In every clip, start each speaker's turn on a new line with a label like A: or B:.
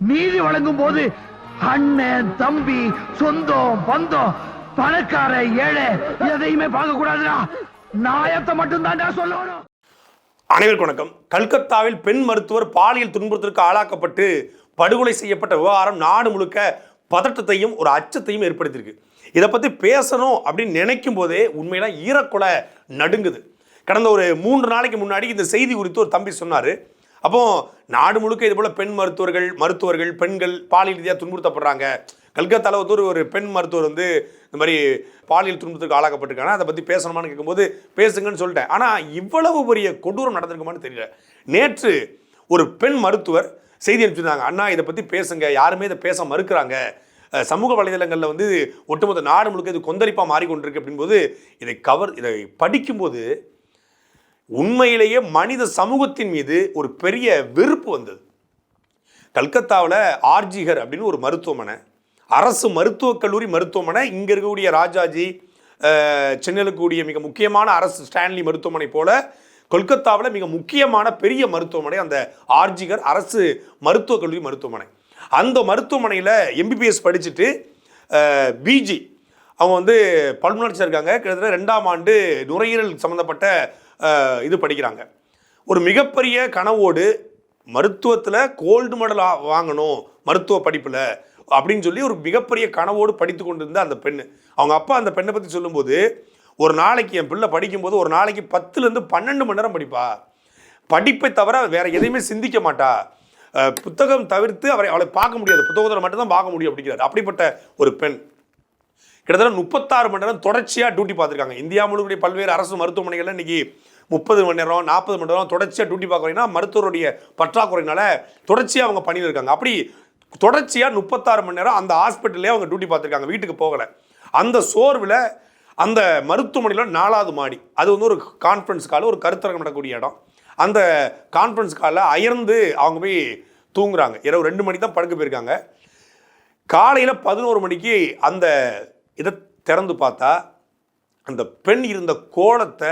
A: நீதி வழங்கும் போது அண்ணன் தம்பி சொந்தம் பந்தம் பணக்கார ஏழை எதையுமே பார்க்க கூடாதுடா நாயத்தை மட்டும்தான்டா சொல்லணும்.
B: அனைவருக்கும் வணக்கம். கல்கத்தாவில் பெண் மருத்துவர் பாலியல் துன்புறுத்தலுக்கு ஆளாக்கப்பட்டு படுகொலை செய்யப்பட்ட விவகாரம் நாடு முழுக்க பதட்டத்தையும் ஒரு அச்சத்தையும் ஏற்படுத்தியிருக்கு. இதை பற்றி பேசணும் அப்படின்னு நினைக்கும் போதே உண்மையில ஈரக்குலை நடுங்குது. கடந்த ஒரு மூன்று நாளைக்கு முன்னாடி இந்த செய்தி குறித்து ஒரு தம்பி சொன்னார். அப்போ நாடு முழுக்க இது போல பெண் மருத்துவர்கள் மருத்துவர்கள் பெண்கள் பாலியல் ரீதியாக துன்புறுத்தப்படுறாங்க. கல்கத்தாவில் வந்து ஒரு- பெண் மருத்துவர் வந்து இந்த மாதிரி பாலியல் துன்பத்துக்கு ஆளாக்கப்பட்டிருக்காங்க. அதை பற்றி பேசணுமான்னு கேட்கும்போது பேசுங்கன்னு சொல்லிட்டேன். ஆனால் இவ்வளவு பெரிய கொடூரம் நடந்திருக்குமான்னு தெரியல. நேற்று ஒரு பெண் மருத்துவர் செய்தி அனுப்பிச்சிருந்தாங்க. அண்ணா இதை பற்றி பேசுங்க. யாருமே இதை பேச மறுக்கிறாங்க. சமூக வலைதளங்களில் வந்து ஒட்டுமொத்த நாடு முழுக்க இது கொந்தளிப்பாக மாறிக்கொண்டிருக்கு. அப்படின்போது இதை கவர் இதை படிக்கும்போது உண்மையிலேயே மனித சமூகத்தின் மீது ஒரு பெரிய வெறுப்பு வந்தது. கல்கத்தாவில் ஆர்ஜிகர் அப்படின்னு ஒரு மருத்துவமனை அரசு மருத்துவக் கல்லூரி மருத்துவமனை இங்கே இருக்கக்கூடிய ராஜாஜி சென்னையில் இருக்கக்கூடிய மிக முக்கியமான அரசு ஸ்டான்லி மருத்துவமனை போல கொல்கத்தாவில் மிக முக்கியமான பெரிய மருத்துவமனை அந்த ஆர்ஜிகர் அரசு மருத்துவக் கல்லூரி மருத்துவமனை. அந்த மருத்துவமனையில் எம்பிபிஎஸ் படிச்சுட்டு பிஜி அவங்க வந்து பல்முனர்ச்சி இருக்காங்க. கிட்டத்தட்ட ரெண்டாம் ஆண்டு நுரையீரல் சம்மந்தப்பட்ட இது படிக்கிறாங்க. ஒரு மிகப்பெரிய கனவோடு மருத்துவத்தில் கோல்டு மெடல் வாங்கணும் மருத்துவ படிப்பில் அப்படின்னு சொல்லி ஒரு மிகப்பெரிய கனவோடு படித்து கொண்டிருந்த அந்த பெண் அவங்க அப்பா அந்த பெண்ணை பற்றி சொல்லும்போது ஒரு நாளைக்கு என் பிள்ளை படிக்கும்போது ஒரு நாளைக்கு பத்துலேருந்து பன்னெண்டு மணி நேரம் படிப்பா. படிப்பை தவிர வேற எதையுமே சிந்திக்க மாட்டா. புத்தகம் தவிர்த்து அவரை அவளை பார்க்க முடியாது. புத்தகத்தில் மட்டும்தான் பார்க்க முடியும் அப்படிங்கிறார். அப்படிப்பட்ட ஒரு பெண். கிட்டத்தட்ட முப்பத்தாறு மணி நேரம் தொடர்ச்சியாக டியூட்டி பார்த்துருக்காங்க. இந்தியா முழுவதுடைய பல்வேறு அரசு மருத்துவமனைகளில் இன்னைக்கு முப்பது மணி நேரம் நாற்பது மணி நேரம் தொடர்ச்சியாக டியூட்டி பார்க்குறீங்கன்னா மருத்துவருடைய பற்றாக்குறையினால தொடர்ச்சியாக அவங்க பணியில் இருக்காங்க. அப்படி தொடர்ச்சியாக முப்பத்தாறு மணி நேரம் அந்த ஹாஸ்பிட்டல்லே அவங்க டியூட்டி பார்த்துருக்காங்க. வீட்டுக்கு போகலை. அந்த சோர்வில் அந்த மருத்துவமனையில் நாலாவது மாடி. அது வந்து ஒரு கான்ஃபரன்ஸ் காலில் ஒரு கருத்தரங்கம் நடக்கக்கூடிய இடம். அந்த கான்ஃபரன்ஸ் காலில் அயர்ந்து அவங்க போய் தூங்குறாங்க. இரவு ரெண்டு மணி தான் படுக்க போயிருக்காங்க. காலையில் பதினோரு மணிக்கு அந்த இதை திறந்து பார்த்தா அந்த பெண் இருந்த கோலத்தை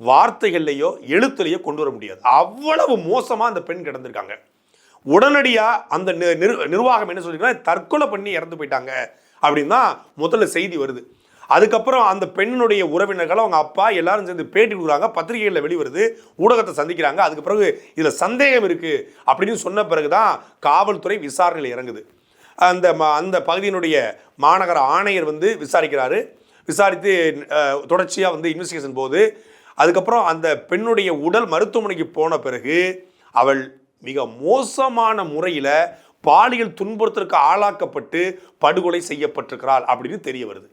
B: வார்த்தைகள்லையோ எழுத்துலையோ கொண்டு வர முடியாது. அவ்வளவு மோசமாக அந்த பெண் கிடந்திருக்காங்க. உடனடியாக அந்த நி- நிர்- நிர்வாகம் என்ன சொல்லியிருக்காங்க தற்கொலை பண்ணி இறந்து போயிட்டாங்க அப்படின்னு தான் முதல்ல செய்தி வருது. அதுக்கப்புறம் அந்த பெண்ணுடைய உறவினர்கள் அவங்க அப்பா எல்லாரும் சேர்ந்து பேட்டி கொடுக்குறாங்க பத்திரிகைகளில் வெளிவருது ஊடகத்தை சந்திக்கிறாங்க அதுக்கு பிறகு இதில் சந்தேகம் இருக்குது அப்படின்னு சொன்ன பிறகு தான் காவல்துறை விசாரணையில் இறங்குது. அந்த ம அந்த பகுதியினுடைய மாநகர ஆணையர் வந்து விசாரிக்கிறாரு. விசாரித்து தொடர்ச்சியாக வந்து இன்வெஸ்டிகேஷன் போது அதுக்கப்புறம் அந்த பெண்ணுடைய உடல் மருத்துவமனைக்கு போன பிறகு அவள் மிக மோசமான முறையில் பாலியல் துன்புறுத்தலுக்கு ஆளாக்கப்பட்டு படுகொலை செய்யப்பட்டிருக்கிறாள் அப்படின்னு தெரிய வருது.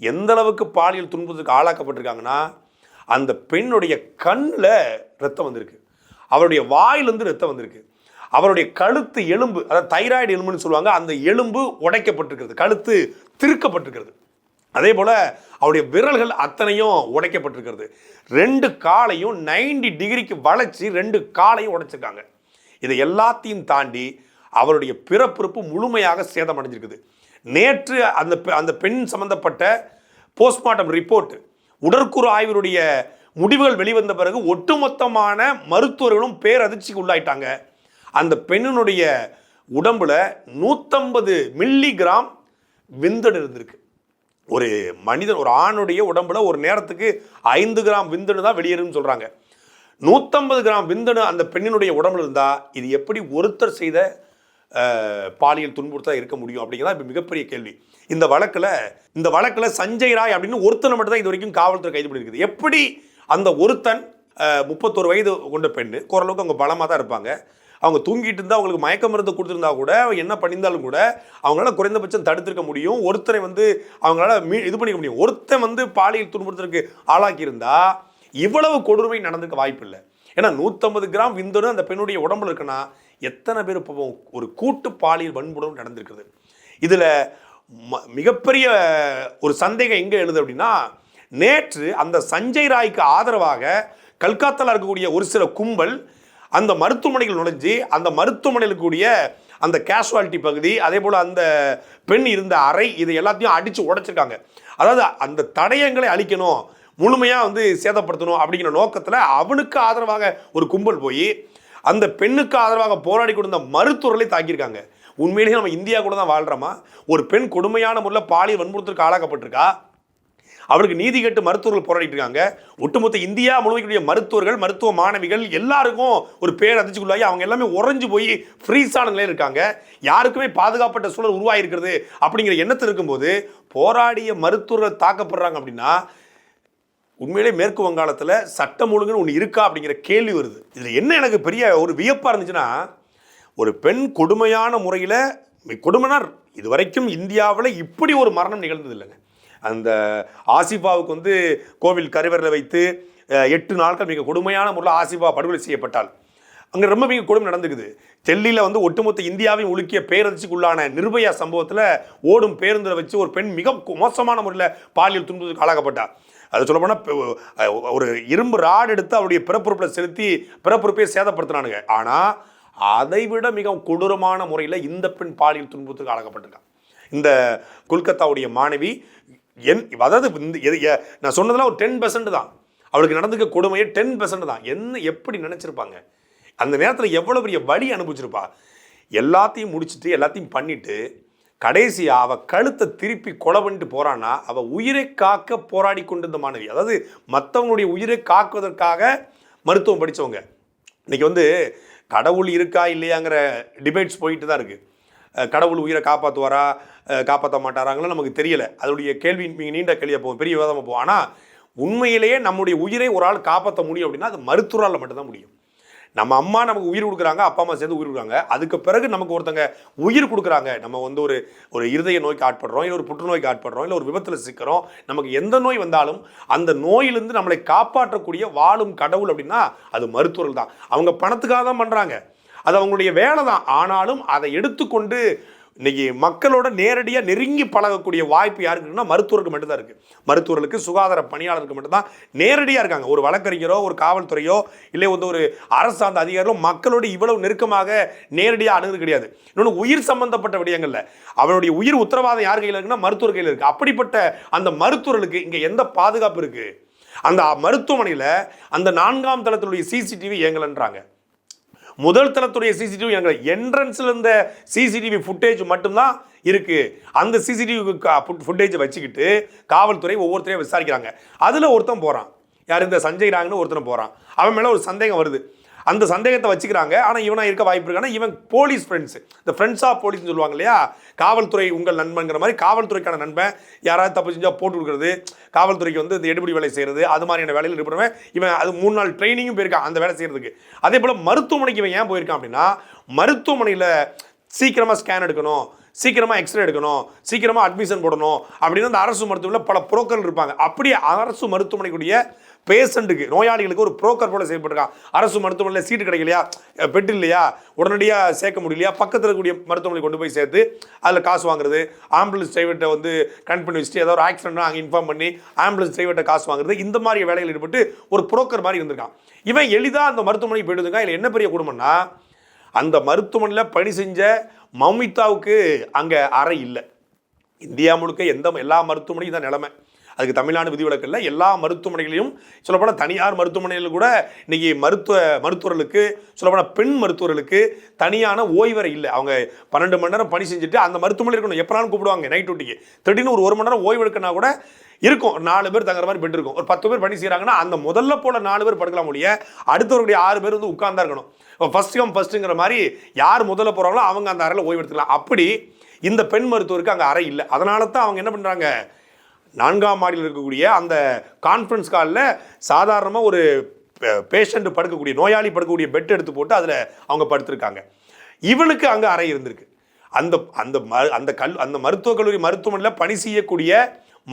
B: எந்த அளவுக்கு பாலியல் துன்புறுத்தலுக்கு ஆளாக்கப்பட்டிருக்காங்கன்னா அந்த பெண்ணுடைய கண்ணில் ரத்தம் வந்திருக்கு. அவருடைய வாயிலிருந்து ரத்தம் வந்திருக்கு. அவருடைய கழுத்து எலும்பு அதாவது தைராய்டு எலும்புன்னு சொல்லுவாங்க அந்த எலும்பு உடைக்கப்பட்டிருக்கிறது. கழுத்து திருக்கப்பட்டிருக்கிறது. அதே போல் அவருடைய விரல்கள் அத்தனையும் உடைக்கப்பட்டிருக்கிறது. ரெண்டு காலையும் 90 டிகிரிக்கு வளைச்சி ரெண்டு காலையும் உடைச்சிருக்காங்க. இதை எல்லாத்தையும் தாண்டி அவருடைய பிறப்புறுப்பு முழுமையாக சேதமடைஞ்சிருக்குது. நேற்று அந்த பெ- அந்த பெண் சம்பந்தப்பட்ட போஸ்ட்மார்ட்டம் ரிப்போர்ட் உடற்கூறு ஆய்வினுடைய முடிவுகள் வெளிவந்த பிறகு ஒட்டுமொத்தமான மருத்துவர்களும் பேரதிர்ச்சிக்கு உள்ளாயிட்டாங்க. அந்த பெண்ணினுடைய உடம்புல நூற்றம்பது மில்லி கிராம் விந்தடு இருந்திருக்கு. ஒரு மனிதன் ஒரு ஆணுடைய உடம்புல ஒரு நேரத்துக்கு ஐந்து கிராம் விந்தணு தான் வெளியேறும்னு சொல்கிறாங்க நூற்றம்பது கிராம் விந்தணு அந்த பெண்ணினுடைய உடம்புல இருந்தால் இது எப்படி ஒருத்தர் செய்த பாலியல் துன்புறுத்தா இருக்க முடியும் அப்படிங்கிறதா இப்போ மிகப்பெரிய கேள்வி. இந்த வழக்கில் இந்த வழக்கில் சஞ்சய் ராய் அப்படின்னு ஒருத்தனை மட்டும் தான் இது வரைக்கும் காவல்துறை கைது பண்ணியிருக்குது. எப்படி அந்த ஒருத்தன் முப்பத்தோரு முப்பத்தொரு வயது கொண்ட பெண்ணு ஓரளவுக்கு அவங்க பலமாக தான் இருப்பாங்க. அவங்க தூங்கிட்டு இருந்தால் அவங்களுக்கு மயக்க மருந்து கொடுத்துருந்தா கூட அவங்க என்ன பண்ணியிருந்தாலும் கூட அவங்களால குறைந்தபட்சம் தடுத்திருக்க முடியும். ஒருத்தரை வந்து அவங்களால மீ இது பண்ணிக்க முடியும். ஒருத்தன் வந்து பாலியல் துன்புறுத்தலுக்கு ஆளாக்கியிருந்தா இவ்வளவு கொடுமை நடந்திருக்க வாய்ப்பு இல்லை. ஏன்னா நூற்றம்பது கிராம் விந்தணு அந்த பெண்ணுடைய உடம்புல இருக்குன்னா எத்தனை பேர் இப்போ ஒரு கூட்டு பாலியல் வன்புணர்வு நடந்திருக்குது இதில் மிகப்பெரிய ஒரு சந்தேகம் எங்கே எழுது அப்படின்னா நேற்று அந்த சஞ்சய் ராய்க்கு ஆதரவாக கல்கத்தாவில் இருக்கக்கூடிய ஒரு சில கும்பல் அந்த மருத்துவமனைகள் நுழைஞ்சு அந்த மருத்துவமனையில் கூடிய அந்த கேஷுவாலிட்டி பகுதி அதே போல் அந்த பெண் இருந்த அறை இது எல்லாத்தையும் அடித்து உடைச்சிருக்காங்க. அதாவது அந்த தடயங்களை அழிக்கணும் முழுமையாக வந்து சேதப்படுத்தணும் அப்படிங்கிற நோக்கத்தில் அவனுக்கு ஆதரவாக ஒரு கும்பல் போய் அந்த பெண்ணுக்கு ஆதரவாக போராடி கொண்டிருந்த மருத்துவர்களை தாக்கியிருக்காங்க. உண்மையிலேயே நம்ம இந்தியா கூட தான் வாழ்கிறோமா ஒரு பெண் கொடுமையான முறையில் பாலியல் வன்முறுத்தலுக்கு ஆளாக்கப்பட்டிருக்கா? அவருக்கு நீதி கேட்டு மருத்துவர்கள் போராடிட்டு இருக்காங்க. ஒட்டுமொத்த இந்தியா முழுமைக்குரிய மருத்துவர்கள் மருத்துவ மாணவிகள் எல்லாருக்கும் ஒரு பேர் அதிர்ச்சிக்குள்ளாகி அவங்க எல்லாமே உறைஞ்சு போய் ஃப்ரீஸான நிலையில் இருக்காங்க. யாருக்குமே பாதுகாப்பட்ட சூழல் உருவாகிருக்கிறது அப்படிங்கிற எண்ணத்தில் இருக்கும்போது போராடிய மருத்துவர்கள் தாக்கப்படுறாங்க அப்படின்னா உண்மையிலே மேற்கு வங்காளத்தில் சட்டம் ஒழுங்குன்னு ஒன்று இருக்கா அப்படிங்கிற கேள்வி வருது. இதில் என்ன எனக்கு பெரிய ஒரு வியப்பாக இருந்துச்சுன்னா ஒரு பெண் கொடுமையான முறையில் கொடுமனார் இது வரைக்கும் இந்தியாவில் இப்படி ஒரு மரணம் நிகழ்ந்தது இல்லைங்க அந்த ஆசிஃபாவுக்கு வந்து கோவில் கருவறையில் வைத்து எட்டு நாட்கள் மிக கொடுமையான முறையில் ஆசிஃபா படுகொலை செய்யப்பட்டாள். அங்கே ரொம்ப மிக கொடுமை நடந்துக்குது. டெல்லியில் வந்து ஒட்டுமொத்த இந்தியாவையும் உலுக்கிய பேரதிர்ச்சிக்குள்ளான நிர்பயா சம்பவத்தில் ஓடும் பேருந்தில் வச்சு ஒரு பெண் மிக மோசமான முறையில் பாலியல் துன்பத்துக்கு ஆளாகப்பட்டார் அது சொல்ல போனால் ஒரு இரும்பு ராடு எடுத்து அவருடைய பிறப்புறுப்பில் செலுத்தி பிறப்புறுப்பையே சேதப்படுத்தினானுங்க. ஆனால் அதை விட மிக கொடூரமான முறையில் இந்த பெண் பாலியல் துன்பத்துக்கு ஆளாகப்பட்டிருக்கான் இந்த கொல்கத்தாவுடைய மாணவி என் அதாவது இந்த எது- நான் சொன்னதெல்லாம் ஒரு டென் பெர்சன்ட் தான். அவளுக்கு நடந்துக்க கொடுமையே டென் பெர்சன்ட் தான். என்ன எப்படி நினச்சிருப்பாங்க? அந்த நேரத்தில் எவ்வளோ பெரிய வலி அனுபவிச்சிருப்பா? எல்லாத்தையும் முடிச்சுட்டு எல்லாத்தையும் பண்ணிவிட்டு கடைசியாக அவள் கழுத்தை திருப்பி கொலை பண்ணிட்டு போகிறான்னா அவள் உயிரை காக்க போராடி கொண்டிருந்த மாணவி. அதாவது மற்றவங்களுடைய உயிரை காக்குவதற்காக மருத்துவம் படித்தவங்க இன்னைக்கு வந்து கடவுள் இருக்கா இல்லையாங்கிற டிபேட்ஸ் போயிட்டு தான் இருக்குது கடவுள் உயிரை காப்பாற்றுவாரா காப்பாற்ற மாட்டாராங்களோ நமக்கு தெரியலை. அதோடைய கேள்வி மிக நீண்ட கேள்வியாக போகும். பெரிய விவாதமாக போகும். ஆனால் உண்மையிலேயே நம்முடைய உயிரை ஒரு ஆள் காப்பாற்ற முடியும் அப்படின்னா அது மருத்துவரால் மட்டும்தான் முடியும். நம்ம அம்மா நமக்கு உயிர் கொடுக்குறாங்க அப்பா அம்மா சேர்ந்து உயிர் கொடுக்குறாங்க. அதுக்கு பிறகு நமக்கு ஒருத்தங்க உயிர் கொடுக்குறாங்க. நம்ம வந்து ஒரு ஒரு இருதய நோய்க்கு ஆட்படுறோம் இல்லை ஒரு புற்றுநோய்க்கு ஆட்படுறோம் இல்லை ஒரு விபத்தில் சிக்கிறோம். நமக்கு எந்த நோய் வந்தாலும் அந்த நோயிலிருந்து நம்மளை காப்பாற்றக்கூடிய வாழும் கடவுள் அப்படின்னா அது மருத்துவர்கள் தான். அவங்க பணத்துக்காக தான் பண்ணுறாங்க அது அவங்களுடைய வேலை தான் ஆனாலும் அதை எடுத்துக்கொண்டு இன்னைக்கு மக்களோட நேரடியாக நெருங்கி பழகக்கூடிய வாய்ப்பு யாருக்கு இருக்குன்னா மருத்துவருக்கு மட்டும்தான் இருக்குது மருத்துவர்களுக்கு சுகாதார பணியாளருக்கு மட்டும்தான் நேரடியாக இருக்காங்க. ஒரு வழக்கறிஞரோ ஒரு காவல்துறையோ இல்லை வந்து ஒரு அரசாந்த அதிகாரிகளோ மக்களோடு இவ்வளவு நெருக்கமாக நேரடியாக அணுகிறது கிடையாது. இன்னொன்று உயிர் சம்பந்தப்பட்ட விடயங்களில். அவனுடைய உயிர் உத்தரவாதம் யார் கையில் இருக்குன்னா மருத்துவர் கையில் இருக்குது அப்படிப்பட்ட அந்த மருத்துவர்களுக்கு இங்கே எந்த பாதுகாப்பு இருக்குது அந்த மருத்துவமனையில் அந்த நான்காம் தளத்தினுடைய சிசிடிவி இயங்கலன்றாங்க. முதல் தளத்துடைய சிசிடிவி எங்கள் என்ட்ரன்ஸில் இருந்த சிசிடிவி ஃபுட்டேஜ் மட்டும்தான் இருக்குது அந்த சிசிடிவி ஃபுட்டேஜை வச்சுக்கிட்டு காவல்துறை ஒவ்வொருத்தரையும் விசாரிக்கிறாங்க. அதில் ஒருத்தன் போகிறான் யார் இந்த சஞ்சய் ராங்னு ஒருத்தன் போகிறான் அவன் மேலே ஒரு சந்தேகம் வருது. அந்த சந்தேகத்தை வச்சுக்கிறாங்க. ஆனால் இவனாக இருக்க வாய்ப்பு இருக்கு. ஆனால் இவன் போலீஸ் ஃப்ரெண்ட்ஸ் இந்த ஃப்ரெண்ட்ஸ் ஆஃப் போலீஸ்னு சொல்லுவாங்க இல்லையா? காவல்துறை உங்கள் நண்பன்கிற மாதிரி காவல்துறைக்கான நண்பன் யாராவது தப்பு செஞ்சால் போட்டு கொடுக்குறது காவல்துறைக்கு வந்து இந்த எடுபடி வேலை செய்கிறது அது மாதிரியான வேலையில் இருப்பவன் இவன் அது மூணு நாள் ட்ரைனிங்கும் போயிருக்கான் அந்த வேலை செய்கிறதுக்கு அதே போல் மருத்துவமனைக்கு இவன் ஏன் போயிருக்கான் அப்படின்னா மருத்துவமனையில் சீக்கிரமாக ஸ்கேன் எடுக்கணும் சீக்கிரமாக எக்ஸ்ரே எடுக்கணும் சீக்கிரமாக அட்மிஷன் போடணும் அப்படின்னு அந்த அரசு மருத்துவமனையில் பல புரோக்கர்கள் இருப்பாங்க. அப்படியே அரசு மருத்துவமனைக்குரிய பேஷண்ட்டுக்கு நோயாளிகளுக்கு ஒரு புரோக்கர் போல செயல்பட்டுருக்கான் அரசு மருத்துவமனையில் சீட்டு கிடைக்கலையா? பெட் இல்லையா? உடனடியாக சேர்க்க முடியலையா? பக்கத்தில் இருக்கக்கூடிய மருத்துவமனை கொண்டு போய் சேர்த்து அதில் காசு வாங்குறது. ஆம்புலன்ஸ் டிரைவர்கிட்ட வந்து கனெக்ட் பண்ணி வச்சுட்டு ஏதாவது ஒரு ஆக்சிடென்ட்னா அங்கே இன்ஃபார்ம் பண்ணி ஆம்புலன்ஸ் டிரைவர்கிட்ட காசு வாங்குறது. இந்த மாதிரி வேலையில் ஈடுபட்டு ஒரு புரோக்கர் மாதிரி இருந்திருக்கான். இவன் எளிதாக அந்த மருத்துவமனைக்கு போயிடுதுங்க இல்லை என்ன பெரிய குடும்பம்னா அந்த மருத்துவமனையில் பணி செஞ்ச மௌமிதாவுக்கு அங்கே அறை இல்லை. இந்தியா முழுக்க எந்த எல்லா மருத்துவமனையும் தான் நிலைமை. அதுக்கு தமிழ்நாடு விதிவிலக்கில் எல்லா மருத்துவமனைகளையும் சொல்லப்போனால் தனியார் மருத்துவமனையில் கூட இன்றைக்கி மருத்துவ மருத்துவர்களுக்கு சொல்லப்போனால் பெண் மருத்துவர்களுக்கு தனியான ஓய்வறை இல்லை. அவங்க பன்னெண்டு மணி நேரம் பணி செஞ்சுட்டு அந்த மருத்துவமனை இருக்கணும். எப்போனாலும் கூப்பிடுவாங்க நைட் டியூட்டிக்கு திடீர்னு ஒரு ஒரு மணி நேரம் ஓய்வு எடுக்கனா கூட இருக்கும். ஒரு நாலு பேர் தங்குற மாதிரி பெட் இருக்கும். ஒரு பத்து பேர் பணி செய்கிறாங்கன்னா அந்த முதல்ல போல நாலு பேர் படுக்கலாம் ஒழிய அடுத்தவருடைய ஆறு பேர் வந்து உட்கார்ந்தா இருக்கணும். ஃபர்ஸ்ட் கம் ஃபர்ஸ்ட்டுங்கிற மாதிரி யார் முதல்ல போகிறாங்களோ அவங்க அந்த அறையில் ஓய்வு எடுத்துக்கலாம். அப்படி இந்த பெண் மருத்துவருக்கு அங்கே அறை இல்லை. அதனால தான் அவங்க என்ன பண்ணுறாங்க நான்காம் மாடியில் இருக்கக்கூடிய அந்த கான்ஃபரன்ஸ் காலில் சாதாரணமாக ஒரு பேஷண்ட் படுக்கக்கூடிய நோயாளி படுக்கக்கூடிய பெட் எடுத்து போட்டு அதில் அவங்க படுத்திருக்காங்க. இவளுக்கு அங்கே அறை இருந்திருக்கு. அந்த அந்த ம அந்த கல் அந்த மருத்துவக் கல்லூரி மருத்துவமனையில் பணி செய்யக்கூடிய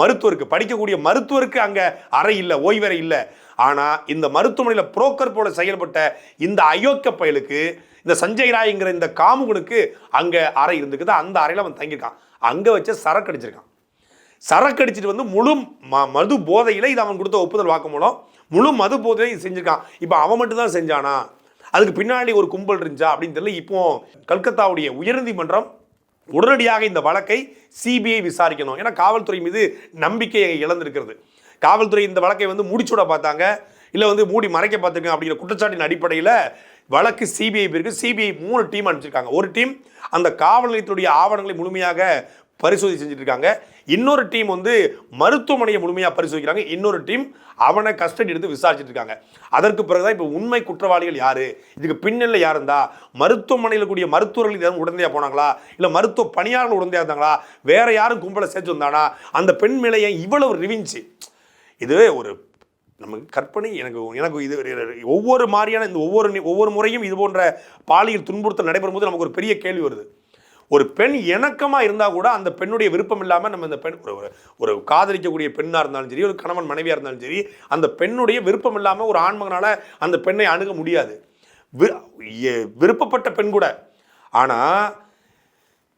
B: மருத்துவருக்கு படிக்கக்கூடிய மருத்துவருக்கு அங்கே அறை இல்லை ஓய்வறை இல்லை. ஆனால் இந்த மருத்துவமனையில் புரோக்கர் போல செயல்பட்ட இந்த அயோக்கிய பயலுக்கு இந்த சஞ்சய் ராய்ங்கிற இந்த காமுகனுக்கு அங்கே அறை இருந்துக்குது அந்த அறையில் அவன் தங்கியிருக்கான். அங்கே வச்சு சரக்கு அடிச்சிருக்கான். சரக்கு அடிச்சிட்டு வந்து முழு ம மது போதையில் இது அவன் கொடுத்த ஒப்புதல் வாக்குமூலம் முழு மது போதையில் செஞ்சுருக்கான். இப்போ அவன் மட்டும் தான் செஞ்சானா? அதுக்கு பின்னாடி ஒரு கும்பல் இருந்துச்சா அப்படின்னு தெரியல. இப்போ கல்கத்தாவுடைய உயர்நீதிமன்றம் உடனடியாக இந்த வழக்கை சிபிஐ விசாரிக்கணும். ஏன்னா காவல்துறை மீது நம்பிக்கையை இழந்திருக்கிறது. காவல்துறை இந்த வழக்கை வந்து முடிச்சுட பார்த்தாங்க. இல்லை வந்து மூடி மறைக்க பார்த்துருக்கேன் அப்படிங்கிற குற்றச்சாட்டின் அடிப்படையில் வழக்கு சிபிஐ பிறகு சிபிஐ மூணு டீம் அனுப்பிச்சிருக்காங்க. ஒரு டீம் அந்த காவல் நிலையத்துடைய ஆவணங்களை முழுமையாக பரிசோதனை செஞ்சுட்டு இருக்காங்க. இன்னொரு டீம் வந்து மருத்துவமனையை முழுமையாக பரிசோதிக்கிறாங்க. இன்னொரு டீம் அவனை கஸ்டடி எடுத்து விசாரிச்சுட்டு இருக்காங்க. அதற்கு பிறகுதான் இப்போ உண்மை குற்றவாளிகள் யாரு? இதுக்கு பின்னல்ல யார் இருந்தா? மருத்துவமனையில் கூடிய மருத்துவர்கள் யாரும் உடந்தையாக போனாங்களா? இல்லை மருத்துவ பணியாளர்கள் உடந்தையாக இருந்தாங்களா? வேற யாரும் கும்பலை சேர்த்து வந்தானா? அந்த பெண் மேலே இவ்வளவு ரிவிஞ்சு இது ஒரு நமக்கு கற்பனை எனக்கு எனக்கு இது ஒவ்வொரு மாதிரியான இந்த ஒவ்வொரு ஒவ்வொரு முறையும் இது போன்ற பாலியல் துன்புறுத்தல் நடைபெறும் போது நமக்கு ஒரு பெரிய கேள்வி வருது. ஒரு பெண் இணக்கமாக இருந்தால் கூட அந்த பெண்ணுடைய விருப்பம் இல்லாமல் நம்ம இந்த பெண் ஒரு ஒரு- காதலிக்கக்கூடிய பெண்ணாக இருந்தாலும் சரி ஒரு கணவன் மனைவியாக இருந்தாலும் சரி அந்த பெண்ணுடைய விருப்பம் இல்லாமல் ஒரு ஆண்மகனால் அந்த பெண்ணை அணுக முடியாது. விருப்பப்பட்ட பெண் கூட. ஆனால்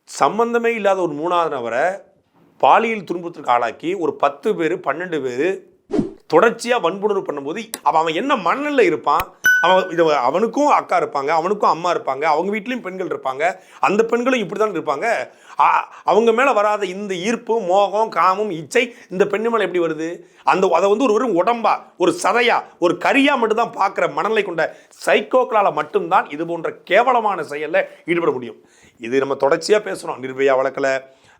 B: சம்பந்தமே இல்லாத ஒரு மூணாவது நபரை பாலியல் துன்புறுத்தலுக்கு ஆளாக்கி ஒரு பத்து பேர் பன்னெண்டு பேர் தொடர்ச்சியாக வன்புணர்வு பண்ணும்போது அவன் அவன் என்ன மண்ணில் இருப்பான்? அவன் இது அவனுக்கும் அக்கா இருப்பாங்க அவனுக்கும் அம்மா இருப்பாங்க அவங்க வீட்லேயும் பெண்கள் இருப்பாங்க. அந்த பெண்களும் இப்படி தான் இருப்பாங்க அவங்க மேலே வராத இந்த ஈர்ப்பு மோகம் காமம் இச்சை இந்த பெண்ணு மேலே எப்படி வருது? அந்த அதை வந்து ஒரு வெறும் உடம்பா ஒரு சதையா ஒரு கரியா மட்டும்தான் பார்க்குற மனநிலை கொண்ட சைக்கோக்களால் மட்டும்தான் இது போன்ற கேவலமான செயலில் ஈடுபட முடியும். இது நம்ம தொடர்ச்சியாக பேசுகிறோம் நிர்பயா வழக்கில்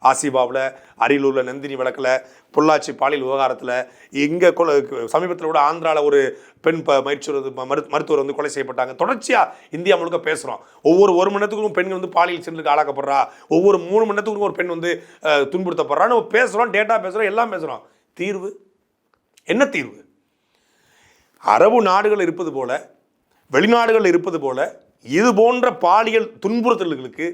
B: ஆசிபாவில் அரியலூரில் நந்தினி வழக்கில் பொள்ளாச்சி பாலியல் விவகாரத்தில் இங்கே கொலை சமீபத்தில் கூட ஆந்திராவில் ஒரு பெண் ப மருத்துவர் மரு மருத்துவர் வந்து கொலை செய்யப்பட்டாங்க. தொடர்ச்சியாக இந்தியா முழுக்க பேசுகிறோம் ஒவ்வொரு ஒரு மணி நேரத்துக்கும் பெண்கள் வந்து பாலியல் சென்றுக்கு ஆளாக்கப்படுறா. ஒவ்வொரு மூணு மணி நேரத்துக்கும் ஒரு பெண் வந்து துன்புறுத்தப்படுறான்னு துன்புறுத்தப்படுறா. நம்ம பேசுகிறோம் டேட்டா பேசுகிறோம் எல்லாம் பேசுகிறோம் தீர்வு? என்ன தீர்வு? அரபு நாடுகள் இருப்பது போல வெளிநாடுகள் இருப்பது போல இது போன்ற பாலியல் துன்புறுத்தல்களுக்கு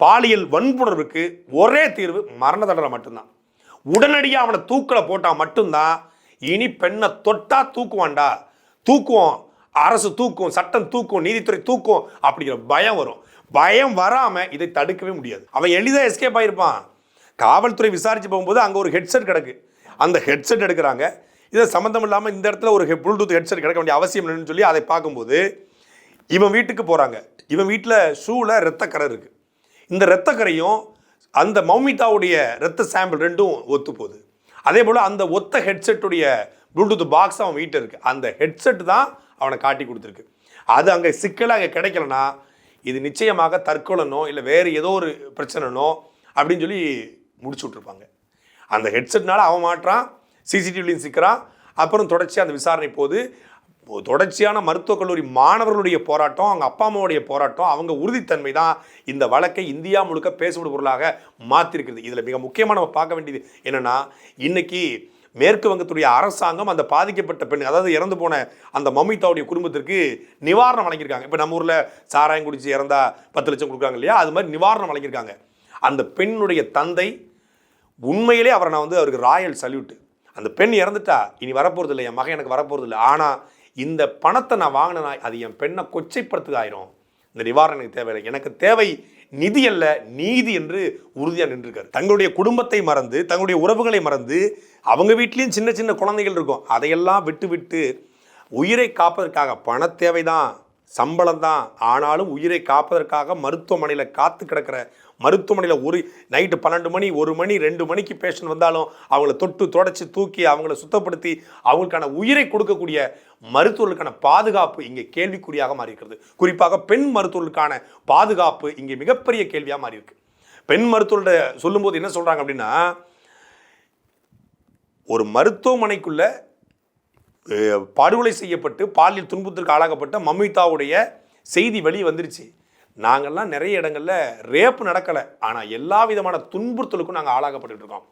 B: பாலியல் வன்புணர்வுக்கு ஒரே தீர்வு மரண தண்டனை மட்டும்தான். உடனடியாக அவனை தூக்கில் போட்டால் மட்டும்தான் இனி பெண்ணை தொட்டா தூக்குவான்டா. தூக்குவோம் அரசு தூக்கும் சட்டம் தூக்கும் நீதித்துறை தூக்கும் அப்படிங்கிற பயம் வரும். பயம் வராமல் இதை தடுக்கவே முடியாது. அவன் எளிதாக எஸ்கேப் ஆகியிருப்பான் காவல்துறை விசாரித்து போகும்போது அங்கே ஒரு ஹெட்செட் கிடக்கு. அந்த ஹெட்செட் எடுக்கிறாங்க. இதை சம்மந்தம் இல்லாமல் இந்த இடத்துல ஒரு ப்ளூடூத் ஹெட்செட் கிடக்க வேண்டிய அவசியம் இல்லைன்னு சொல்லி அதை பார்க்கும்போது இவன் வீட்டுக்கு போகிறாங்க இவன் வீட்டில் ஷூவில் ரத்தக்கரை இருக்குது இந்த இரத்தக்கரையும் அந்த மௌமிதாவுடைய ரத்த சாம்பிள் ரெண்டும் ஒத்து போகுது அதே போல் அந்த ஒத்த ஹெட்செட்டுடைய ப்ளூடூத் பாக்ஸ் அவன் வீட்டில் இருக்குது அந்த ஹெட்செட் தான் அவனை காட்டி கொடுத்துருக்கு. அது அங்கே சிக்கலாக அங்கே கிடைக்கலனா இது நிச்சயமாக தற்கொலைனோ இல்லை வேறு ஏதோ ஒரு பிரச்சனைனோ அப்படின்னு சொல்லி முடிச்சு விட்ருப்பாங்க அந்த ஹெட்செட்னால அவன் மாட்டுறான் சிசிடிவிலையும் சிக்கிறான் அப்புறம் தொடர்ச்சியாக அந்த விசாரணை போது தொடர்ச்சியான மருத்துவக் கல்லூரி மாணவர்களுடைய போராட்டம் அவங்க அப்பா அம்மாவுடைய போராட்டம் அவங்க உறுதித்தன்மை தான் இந்த வழக்கை இந்தியா முழுக்க பேசுபடு பொருளாக மாற்றிருக்கிறது இதில் மிக முக்கியமாக நம்ம பார்க்க வேண்டியது என்னென்னா இன்னைக்கு மேற்கு வங்கத்துடைய அரசாங்கம் அந்த பாதிக்கப்பட்ட பெண் அதாவது இறந்து போன அந்த மமிதாவுடைய குடும்பத்திற்கு நிவாரணம் வழங்கியிருக்காங்க. இப்போ நம்ம ஊரில் சாராயம் குடிச்சு இறந்தா பத்து லட்சம் கொடுக்குறாங்க இல்லையா? அது மாதிரி நிவாரணம் வழங்கியிருக்காங்க. அந்த பெண்ணுடைய தந்தை உண்மையிலே அவரை நான் வந்து அவருக்கு ராயல் சல்யூட் அந்த பெண் இறந்துட்டா இனி வரப்போகிறது இல்லை என் மகன் எனக்கு வரப்போகிறது இல்லை ஆனால் இந்த பணத்தை நான் வாங்கினா அது என் பெண்ணை கொச்சைப்படுத்துதாயிரும். இந்த நிவாரணம் எனக்கு தேவையில்லை. எனக்கு தேவை நிதி அல்ல நீதி என்று உறுதியாக நின்றுருக்காரு. தங்களுடைய குடும்பத்தை மறந்து தங்களுடைய உறவுகளை மறந்து அவங்க வீட்லேயும் சின்ன சின்ன குழந்தைகள் இருக்கும். அதையெல்லாம் விட்டு விட்டு உயிரை காப்பதற்காக பண தேவைதான் சம்பளம் தான். ஆனாலும் உயிரை காப்பதற்காக மருத்துவமனையில் காத்து கிடக்கிற மருத்துவமனையில் ஒரு நைட்டு பன்னெண்டு மணி ஒரு மணி ரெண்டு மணிக்கு பேஷண்ட் வந்தாலும் அவங்கள தொட்டு தொடச்சி தூக்கி அவங்கள சுத்தப்படுத்தி அவங்களுக்கான உயிரை கொடுக்கக்கூடிய மருத்துவர்களுக்கான பாதுகாப்பு இங்கே கேள்விக்குறியாக மாறி இருக்கிறது குறிப்பாக பெண் மருத்துவர்களுக்கான பாதுகாப்பு இங்கே மிகப்பெரிய கேள்வியாக மாறி இருக்கு பெண் மருத்துவர்கிட்ட சொல்லும்போது என்ன சொல்கிறாங்க அப்படின்னா ஒரு மருத்துவமனைக்குள்ள படுகொலை செய்யப்பட்டு பாலியல் துன்பத்திற்கு ஆளாகப்பட்ட மமிதாவுடைய செய்தி வெளியே வந்துருச்சு. நாங்கள்லாம் நிறைய இடங்களில் ரேப் நடக்கலை. ஆனால் எல்லா விதமான துன்புறுத்தலுக்கும் நாங்கள் ஆளாகப்பட்டுட்டு இருக்கோம்.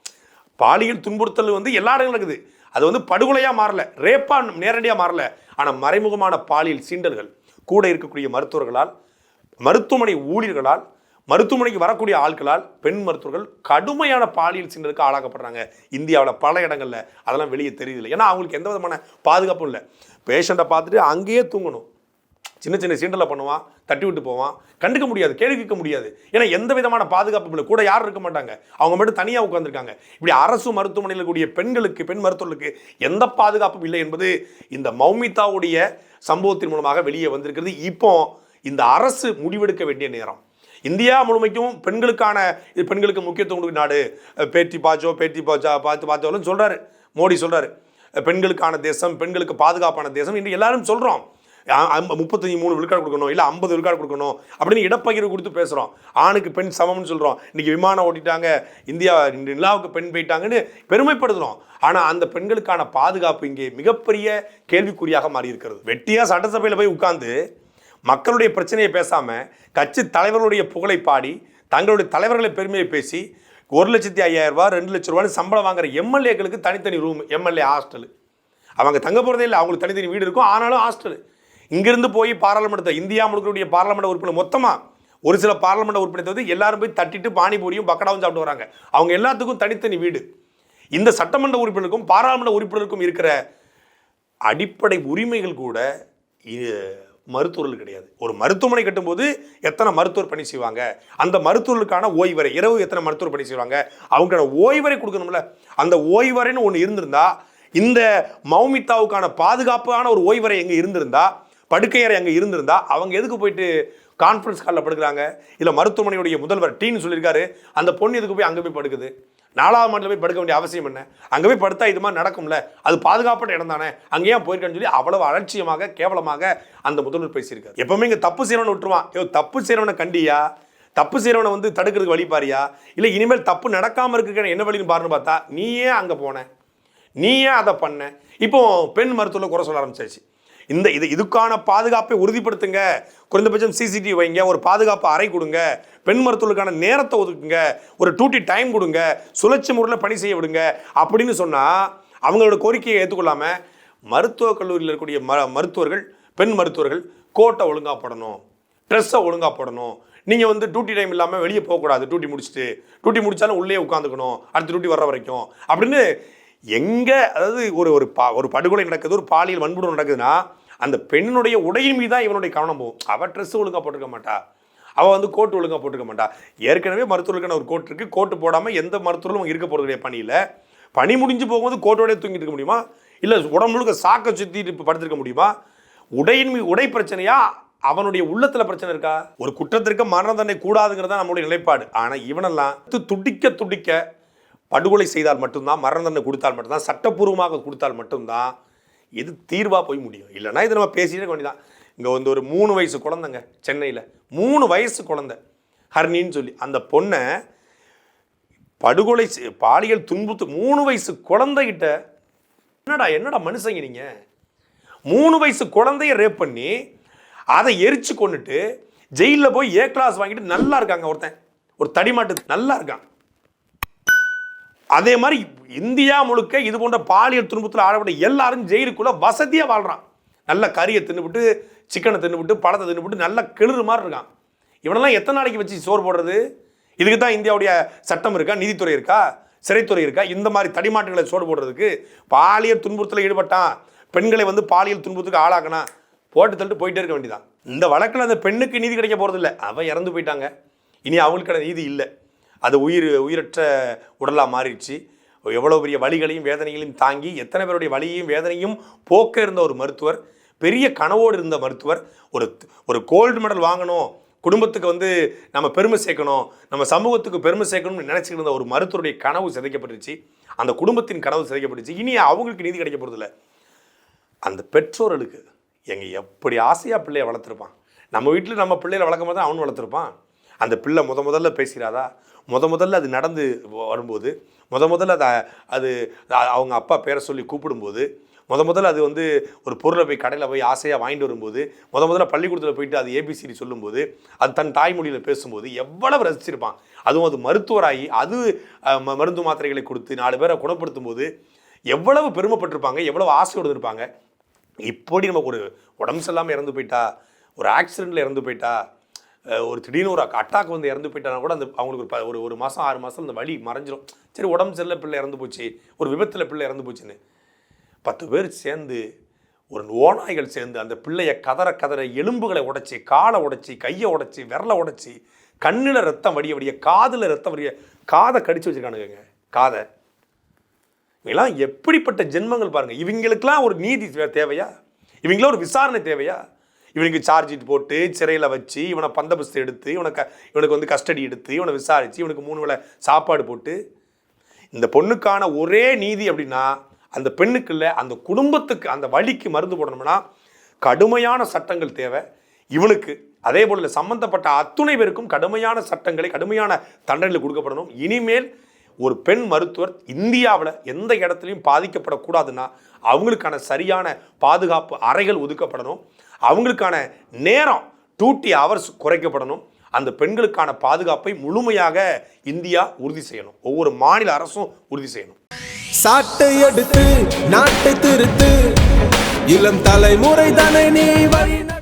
B: பாலியல் துன்புறுத்தல் வந்து எல்லா இடங்களும் இருக்குது. அது வந்து படுகொலையாக மாறல. ரேப்பாக நேரடியாக மாறல. ஆனால் மறைமுகமான பாலியல் சீண்டல்கள் கூட இருக்கக்கூடிய மருத்துவர்களால் மருத்துவமனை ஊழியர்களால் மருத்துவமனைக்கு வரக்கூடிய ஆட்களால் பெண் மருத்துவர்கள் கடுமையான பாலியல் சீண்டலுக்கு ஆளாக்கப்படுறாங்க. இந்தியாவில் பல இடங்களில். அதெல்லாம் வெளியே தெரியுதில்லை ஏன்னா அவங்களுக்கு எந்த விதமான பாதுகாப்பும் இல்லை. பேஷண்ட்டை பார்த்துட்டு அங்கேயே தூங்கணும். சின்ன சின்ன சீண்டலை பண்ணுவான் தட்டி விட்டு போவான். கண்டுக்க முடியாது கேள்வி கேட்க முடியாது. ஏன்னா எந்த விதமான பாதுகாப்பும் இல்லை. கூட யாரும் இருக்க மாட்டாங்க. அவங்க மட்டும் தனியாக உட்காந்துருக்காங்க இப்படி அரசு மருத்துவமனையில் கூடிய பெண்களுக்கு பெண் மருத்துவர்களுக்கு எந்த பாதுகாப்பும் இல்லை என்பது இந்த மௌமிதாவுடைய சம்பவத்தின் மூலமாக வெளியே வந்திருக்கிறது. இப்போ இந்த அரசு முடிவெடுக்க வேண்டிய நேரம். இந்தியா முழுமைக்கும் பெண்களுக்கான இது பெண்களுக்கு முக்கியத்துவம் கொடுக்க நாடு. பேட்டி பாச்சோ பேட்டி பாச்சா பார்த்து பார்த்தோன்னு சொல்கிறாரு மோடி சொல்கிறாரு பெண்களுக்கான தேசம் பெண்களுக்கு பாதுகாப்பான தேசம் என்று எல்லாரும் சொல்கிறோம் முப்பத்தஞ்சு மூணு விழுக்காடு கொடுக்கணும் இல்லை ஐம்பது விழுக்காடு கொடுக்கணும் அப்படின்னு இடப்பகிர்வு கொடுத்து பேசுகிறோம் ஆணுக்கு பெண் சமம்னு சொல்கிறோம் இன்றைக்கி விமானம் ஓட்டிட்டாங்க இந்தியா நிலாவுக்கு பெண் போயிட்டாங்கன்னு பெருமைப்படுத்துகிறோம் ஆனால் அந்த பெண்களுக்கான பாதுகாப்பு இங்கே மிகப்பெரிய கேள்விக்குறியாக மாறி இருக்கிறது வெட்டியாக சட்டசபையில் போய் உட்காந்து மக்களுடைய பிரச்சனையை பேசாமல் கட்சி தலைவர்களுடைய புகழை பாடி தங்களுடைய தலைவர்களை பெருமையை பேசி ஒரு லட்சத்தி ஐயாயிரம் ரூபா ரெண்டு லட்ச ரூபான்னு சம்பளம் வாங்குற எம்எல்ஏக்களுக்கு தனித்தனி ரூம் எம்எல்ஏ ஹாஸ்டல் அவங்க தங்க போகிறதே இல்லை அவங்களுக்கு தனித்தனி வீடு இருக்கும் ஆனாலும் ஹாஸ்டல் இங்கிருந்து போய் பாராளுமன்றத்தை இந்தியா முழுக்கக்கூடிய பாராளுமன்ற உறுப்பினர் மொத்தமாக ஒரு சில பாராளுமன்ற உறுப்பினர் வந்து எல்லாரும் போய் தட்டிட்டு பானிபூரியும் பக்கடாவும் சாப்பிட்டு வராங்க. அவங்க எல்லாத்துக்கும் தனித்தனி வீடு. இந்த சட்டமன்ற உறுப்பினருக்கும் பாராளுமன்ற உறுப்பினருக்கும் இருக்கிற அடிப்படை உரிமைகள் கூட இது மருத்துவர்கள் கிடையாது. ஒரு மருத்துவமனை கட்டும்போது எத்தனை மருத்துவர் பணி செய்வாங்க? அந்த மருத்துவர்களுக்கான ஓய்வறை இரவு எத்தனை மருத்துவர் பணி செய்வாங்க? அவங்களோட ஓய்வறை கொடுக்கணும்ல. அந்த ஓய்வறைன்னு ஒன்று இருந்திருந்தா இந்த மௌமிதாவுக்கான பாதுகாப்பான ஒரு ஓய்வறை எங்கே இருந்திருந்தா படுக்கையறை அங்கே இருந்திருந்தா அவங்க எதுக்கு போயிட்டு கான்ஃபரன்ஸ் காலில் படுக்கிறாங்க? இல்லை மருத்துவமனையுடைய முதல்வர் டீன்னு சொல்லியிருக்காரு. அந்த பொண்ணு எதுக்கு போய் அங்கே போய் படுக்குது? நாலாவது மாட்டில் போய் படுக்க வேண்டிய அவசியம் என்ன? அங்கே போய் படுத்தா இது மாதிரி நடக்கும்ல? அது பாதுகாப்பட்ட இடம் தானே? அங்கே ஏன் சொல்லி அவ்வளவு அலட்சியமாக கேவலமாக அந்த முதல்வர் பேசியிருக்காரு. எப்பவுமே இங்கே தப்பு செய்கிறவனை விட்டுருவான். ஐயோ தப்பு செய்கிறவனை கண்டியா? தப்பு செய்கிறவனை வந்து தடுக்கிறதுக்கு வழி பாரியா? இல்லை இனிமேல் தப்பு நடக்காமல் இருக்கிற என்ன வழின்னு பாருன்னு பார்த்தா நீயே அங்கே போன. நீயே அதை பண்ண. இப்போ பெண் மருத்துவத்தில் குறை சொல்ல ஆரம்பிச்சாச்சு. இந்த இது இதுக்கான பாதுகாப்பை உறுதிப்படுத்துங்க. குறைந்தபட்சம் சிசிடிவி வைங்க ஒரு பாதுகாப்பு அறை கொடுங்க பெண் மருத்துவர்களுக்கான நேரத்தை ஒதுக்குங்க ஒரு டூட்டி டைம் கொடுங்க சுழற்சி முறையில் பணி செய்ய விடுங்க அப்படின்னு சொன்னால் அவங்களோட கோரிக்கையை ஏற்றுக்கொள்ளாமல் மருத்துவக் கல்லூரியில் இருக்கக்கூடிய ம மருத்துவர்கள் பெண் மருத்துவர்கள் கோட்டை ஒழுங்காக போடணும் ட்ரெஸ்ஸை ஒழுங்காக போடணும். நீங்கள் வந்து டியூட்டி டைம் இல்லாமல் வெளியே போகக்கூடாது டியூட்டி முடிச்சுட்டு. டியூட்டி முடித்தாலும் உள்ளே உட்காந்துக்கணும் அடுத்த டியூட்டி வர்ற வரைக்கும் அப்படின்னு எங்கே அதாவது ஒரு ஒரு பா ஒரு படுகொலை நடக்குது ஒரு பாலியல் வன்புடன் நடக்குதுன்னா அந்த பெண்ணுடைய உடையின் மீது தான் இவனுடைய கவனம் போகும். அவள் ட்ரெஸ் ஒழுங்காக போட்டிருக்க மாட்டா. அவள் வந்து கோட் ஒழுங்காக போட்டிருக்க மாட்டா. ஏற்கனவே மருத்துவர்களுக்கான ஒரு கோட் இருக்குது கோட்டு போடாமல் எந்த மருத்துவர்களும் இருக்க போகிறது கிடையாது பணியில். பணி முடிஞ்சு போகும்போது கோட்டோடய தூங்கிட்டு இருக்க முடியுமா? இல்லை உடம்பு முழுக்க சாக்கை சுற்றிட்டு இப்போ படுத்திருக்க முடியுமா? உடையின் மீ உடை பிரச்சனையா? அவனுடைய உள்ளத்துல பிரச்சனை இருக்கா? ஒரு குற்றத்திற்கு மரண தண்டனை கூடாதுங்கிறது தான் நம்மளுடைய நிலைப்பாடு. ஆனா இவனெல்லாம் துடிக்க துடிக்க படுகொலை செய்தால் மட்டும்தான் மரண தண்டனை கொடுத்தால் மட்டும்தான் சட்டப்பூர்வமாக கொடுத்தால் மட்டும்தான் இது தீர்வாக போய் முடியும். இல்லைன்னா இதை நம்ம பேசிட்டு வேண்டியதான் இங்கே வந்து ஒரு மூணு வயசு குழந்தைங்க சென்னையில். மூணு வயசு குழந்தை ஹர்னின்னு சொல்லி. அந்த பொண்ணை படுகொலை செய்- பாலியல் துன்புத்து மூணு வயசு குழந்தைகிட்ட என்னடா என்னடா மனுஷங்க நீங்க? மூணு வயசு குழந்தைய ரேப் பண்ணி அதை எரிச்சு கொண்டுட்டு ஜெயிலில் போய் ஏ கிளாஸ் வாங்கிட்டு நல்லா இருக்காங்க ஒருத்தன். ஒரு தடிமாட்டு நல்லா இருக்கான். அதே மாதிரி இந்தியா முழுக்க இது போன்ற பாலியல் துன்பத்தில் ஆழப்பட்ட எல்லாரும் ஜெயிலுக்குள்ளே வசதியாக வாழ்கிறான் நல்ல கறியை தின்னுபிட்டு சிக்கனை தின்னுபிட்டு பழத்தை தின்னுபிட்டு நல்ல கிளிறு மாதிரி இருக்கான். இவனெல்லாம் எத்தனை நாளைக்கு வச்சு சோறு போடுறது? இதுக்கு தான் இந்தியாவுடைய சட்டம் இருக்கா? நீதித்துறை இருக்கா? சிறைத்துறை இருக்கா? இந்த மாதிரி தடிமாட்டுகளை சோறு போடுறதுக்கு பாலியல் துன்புறுத்தல ஈடுபட்டான். பெண்களை வந்து பாலியல் துன்புறுத்துக்கு ஆளாக்கினா போட்டு தள்ளிட்டு போயிட்டே இருக்க வேண்டியதான் இந்த வழக்கில் அந்த பெண்ணுக்கு நீதி கிடைக்க போகிறது இல்லை அவன் இறந்து போயிட்டாங்க. இனி அவங்களுக்கான நீதி இல்லை. அது உயிர் உயிரற்ற உடலாக மாறிடுச்சு. எவ்வளோ பெரிய வலிகளையும் வேதனைகளையும் தாங்கி எத்தனை பேருடைய வழியையும் வேதனையும் போக்க இருந்த ஒரு மருத்துவர் பெரிய கனவோடு இருந்த மருத்துவர் ஒரு ஒரு கோல்டு மெடல் வாங்கணும் குடும்பத்துக்கு வந்து நம்ம பெருமை சேர்க்கணும் நம்ம சமூகத்துக்கு பெருமை சேர்க்கணும்னு நினச்சிக்கிட்டு இருந்த ஒரு மருத்துவருடைய கனவு சிதைக்கப்பட்டுருச்சு. அந்த குடும்பத்தின் கனவு சிதைக்கப்பட்டுச்சு இனி அவங்களுக்கு நீதி கிடைக்க போகிறதில்ல அந்த பெற்றோர்களுக்கு எங்கள் எப்படி ஆசையாக பிள்ளைய வளர்த்துருப்பான்? நம்ம வீட்டில் நம்ம பிள்ளைகளை வளர்க்கும் போது அவன் வளர்த்துருப்பான். அந்த பிள்ளை முத முதல்ல பேசுகிறாதா? முத முதல்ல அது நடந்து வரும்போது முத முதல்ல அதை அது அவங்க அப்பா பேரை சொல்லி கூப்பிடும்போது முத முதல்ல அது வந்து ஒரு பொருளை போய் கடையில் போய் ஆசையாக வாங்கிட்டு வரும்போது முத முதல்ல பள்ளிக்கூடத்தில் போயிட்டு அது ஏபிசிடி சொல்லும்போது அது தன் தாய்மொழியில் பேசும்போது எவ்வளவு ரசிச்சிருப்பான். அதுவும் அது மருத்துவராகி அது ம- மருந்து மாத்திரைகளை கொடுத்து நாலு பேரை குணப்படுத்தும் போது எவ்வளவு பெருமைப்பட்டிருப்பாங்க எவ்வளவு ஆசையோடு இருப்பாங்க இப்படி நமக்கு ஒரு உடம்பு சரியில்லாமல் இறந்து போயிட்டா ஒரு ஆக்சிடெண்ட்டில் இறந்து போயிட்டா ஒரு திடீர்னு ஒரு அட்டாக் வந்து இறந்து போயிட்டானா கூட அந்த அவங்களுக்கு ஒரு ப- ஒரு ஒரு மாதம் ஆறு மாதம் அந்த வழி மறைஞ்சிரும். சரி உடம்பு சரியில்லை பிள்ளை இறந்து போச்சு. ஒரு விபத்தில் பிள்ளை இறந்து போச்சுன்னு. பத்து பேர் சேர்ந்து ஒரு ஓநாய்கள் சேர்ந்து அந்த பிள்ளையை கதற கதற எலும்புகளை உடைச்சி காலை உடைச்சி கையை உடைச்சி விரலை உடைச்சி கண்ணில் ரத்தம் வடிய வடிய காதில் ரத்தம் வடிய காதை கடிச்சு வச்சிருக்கானுங்க காதை. இவங்கெல்லாம் எப்படிப்பட்ட ஜென்மங்கள் பாருங்கள் இவங்களுக்கெல்லாம் ஒரு நீதி தேவையா? இவங்களாம் ஒரு விசாரணை தேவையா? இவனுக்கு சார்ஜ் ஷீட் போட்டு சிறையில் வச்சு இவனை பந்தபஸ்து எடுத்து இவனை க இவனுக்கு வந்து கஸ்டடி எடுத்து இவனை விசாரித்து இவனுக்கு மூணு வேளை சாப்பாடு போட்டு இந்த பொண்ணுக்கான ஒரே நீதி அப்படின்னா அந்த பெண்ணுக்கு இல்லை அந்த குடும்பத்துக்கு அந்த வழிக்கு மருந்து போடணும்னா கடுமையான சட்டங்கள் தேவை. இவனுக்கு அதே போல் சம்பந்தப்பட்ட அத்துணை பேருக்கும் கடுமையான சட்டங்களை கடுமையான தண்டனைகள் கொடுக்கப்படணும். இனிமேல் ஒரு பெண் மருத்துவர் இந்தியாவில் எந்த இடத்துலையும் பாதிக்கப்படக்கூடாதுன்னா அவங்களுக்கான சரியான பாதுகாப்பு அறைகள் ஒதுக்கப்படணும். அவங்களுக்கான நேரம் டூட்டி ஹவர்ஸ் குறைக்கப்படணும். அந்த பெண்களுக்கான பாதுகாப்பை முழுமையாக இந்தியா உறுதி செய்யணும். ஒவ்வொரு மாநில அரசும் உறுதி செய்யணும்.
C: சாட்டை எடுத்து நாட்டை திருத்து. இளம் தலைமுறை தானே நீ